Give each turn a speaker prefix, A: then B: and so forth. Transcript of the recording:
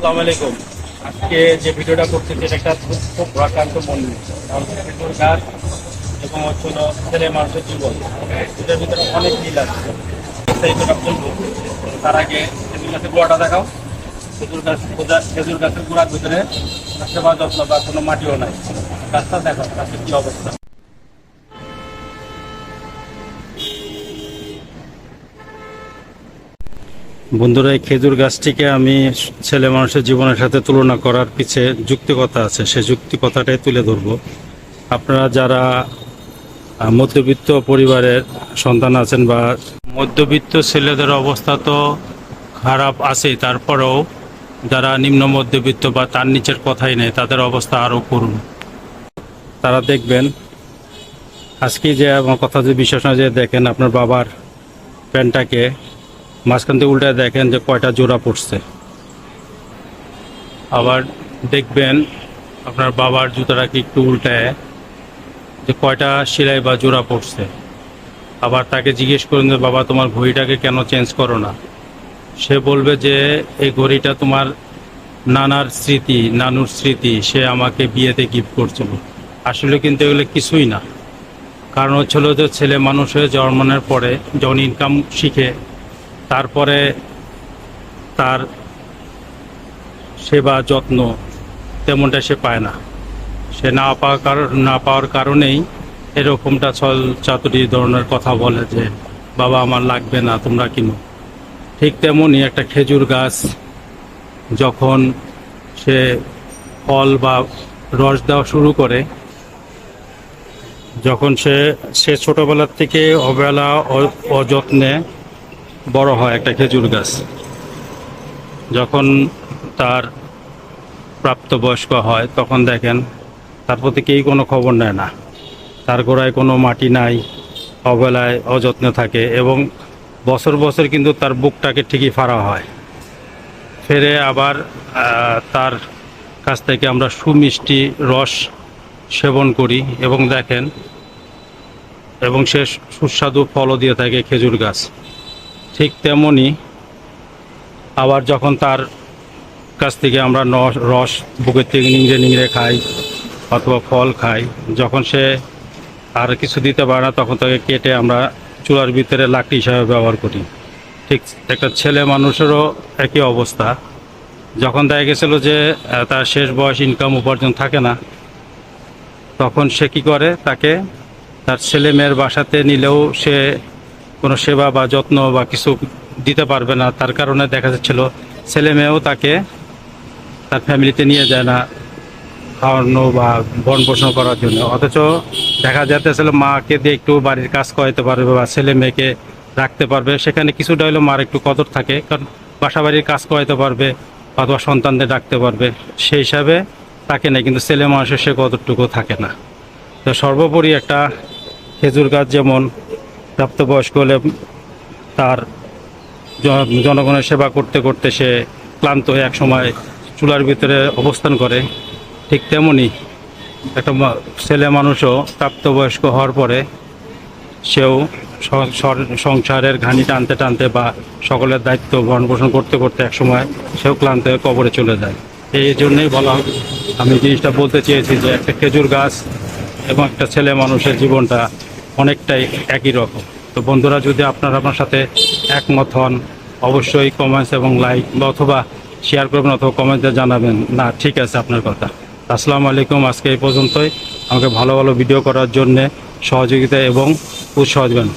A: আসসালামু আলাইকুম। আজকে যে ভিডিওটা করতেছি এটা একটা খুব ভারাক্রান্ত মন নিয়ে। গাছ এবং হচ্ছে ছেলে মানুষের জীবন এটার ভিতরে অনেক মিল আছে। সেই বলব। তার আগে খেজুর গাছের গোড়াটা দেখাও। খেজুর গাছ, খেজুর গাছের গোড়ার ভিতরে কোনো সেবা যত্ন বা কোনো মাটিও নাই। গাছটা দেখো, গাছের কি অবস্থা। বন্ধুরা, এই খেজুর গাছটিকে আমি ছেলে মানুষের জীবনের সাথে তুলনা করার পিছে যুক্তিকতা আছে। সে যুক্তিকতাটাই তুলে ধরব। আপনারা যারা মধ্যবিত্ত পরিবারের সন্তান আছেন বা মধ্যবিত্ত ছেলেদের অবস্থা তো খারাপ আছেই, তারপরেও যারা নিম্ন মধ্যবিত্ত বা তার নিচের কথাই নেই, তাদের অবস্থা আরও করুন। তারা দেখবেন আজকে যে আমার কথা যে বিশ্বাস যে দেখেন আপনার বাবার প্যান্টটাকে মাঝখান থেকে উল্টে দেখেন যে কয়টা জোড়া পড়ছে। আবার দেখবেন আপনার বাবার জুতাটাকে একটু উল্টায় যে কয়টা সেলাই বা জোড়া পড়ছে। আবার তাকে জিজ্ঞেস করুন যে, বাবা, তোমার ঘড়িটাকে কেন চেঞ্জ করো না? সে বলবে যে, এই ঘড়িটা তোমার নানার স্মৃতি, নানুর স্মৃতি, সে আমাকে বিয়েতে গিফট করছিল। আসলে কিন্তু এগুলো কিছুই না। কারণ হচ্ছিল যে ছেলে মানুষ হয়ে জন্মানোর পরে যখন ইনকাম শিখে তারপরে তার সেবা যত্ন তেমনটা সে পায় না। সে না পাওয়ার কারণ না পাওয়ার কারণেই এরকমটা ছল চাতুরি ধরনের কথা বলে যে, বাবা, আমার লাগবে না, তোমরা কিনো। ঠিক তেমনই একটা খেজুর গাছ, যখন সে ফল বা রস দেওয়া শুরু করে, যখন সে সে ছোটোবেলার থেকে অবহেলা, অ- অযত্নে বড় হয় একটা খেজুর গাছ। যখন তার প্রাপ্তবয়স্ক হয়, তখন দেখেন তার প্রতি কেই কোনো খবর নেয় না। তার গোড়ায় কোনো মাটি নাই অবহেলায় অযত্নে থাকে এবং বছর বছর কিন্তু তার বুকটাকে ঠিকই ফাড়া হয়। ফেরে আবার তার কাছ থেকে আমরা সুমিষ্টি রস সেবন করি এবং দেখেন, এবং সে সুস্বাদু ফলও দিয়ে থাকে খেজুর গাছ। ঠিক তেমনি আবার যখন তার কাছ থেকে আমরা রস, বুকের থেকে নিংড়ে নিংড়ে খাই অথবা ফল খাই, যখন সে আর কিছু দিতে পারে না, তখন তাকে কেটে আমরা চুলার ভিতরে লাকড়ি হিসাবে ব্যবহার করি। ঠিক একটা ছেলে মানুষেরও একই অবস্থা। যখন দেখা গেছিল যে তার শেষ বয়স ইনকাম উপার্জন থাকে না, তখন সে কি করে? তাকে তার ছেলে মেয়ের বাসাতে নিলেও সে কোনো সেবা বা যত্ন বা কিছু দিতে পারবে না। তার কারণে দেখা যাচ্ছিল ছেলে মেয়েও তাকে তার ফ্যামিলিতে নিয়ে যায় না খাওয়ানো বা বন পোষণ করার জন্য। অথচ দেখা যাচ্ছিল মাকে দিয়ে একটু বাড়ির কাজ করাতে পারবে বা ছেলে মেয়েকে রাখতে পারবে। সেখানে কিছুটা হলেও মার একটু কদর থাকে, কারণ বাসা বাড়ির কাজ করাতে পারবে অথবা সন্তানদের রাখতে পারবে। সেই হিসাবে থাকে না কিন্তু ছেলে মানুষের সে কতটুকু থাকে না। তো সর্বোপরি একটা খেজুর গাছ যেমন প্রাপ্তবয়স্ক হলে তার জনগণের সেবা করতে করতে সে ক্লান্ত হয়ে এক সময় চুলার ভিতরে অবস্থান করে। ঠিক তেমনি একটা ছেলে মানুষও প্রাপ্তবয়স্ক হওয়ার পরে সেও সংসারের ঘানি টানতে টানতে বা সকলের দায়িত্ব ভরণ পোষণ করতে করতে এক সময় সেও ক্লান্ত হয়ে কবরে চলে যায়। এই জন্যই বলা আমি জিনিসটা বলতে চেয়েছি যে একটা খেজুর গাছ এবং একটা ছেলে মানুষের জীবনটা অনেকটাই একই রকম। তো বন্ধুরা, যদি আপনারা আমার সাথে একমত হন, অবশ্যই কমেন্টস এবং লাইক বা অথবা শেয়ার করবেন অথবা কমেন্টে জানাবেন। না, ঠিক আছে আপনার কথা। আসসালামু আলাইকুম, আজকে এই পর্যন্তই। আমাকে ভালো ভালো ভিডিও করার জন্যে সহযোগিতা এবং উৎসাহ দেবেন।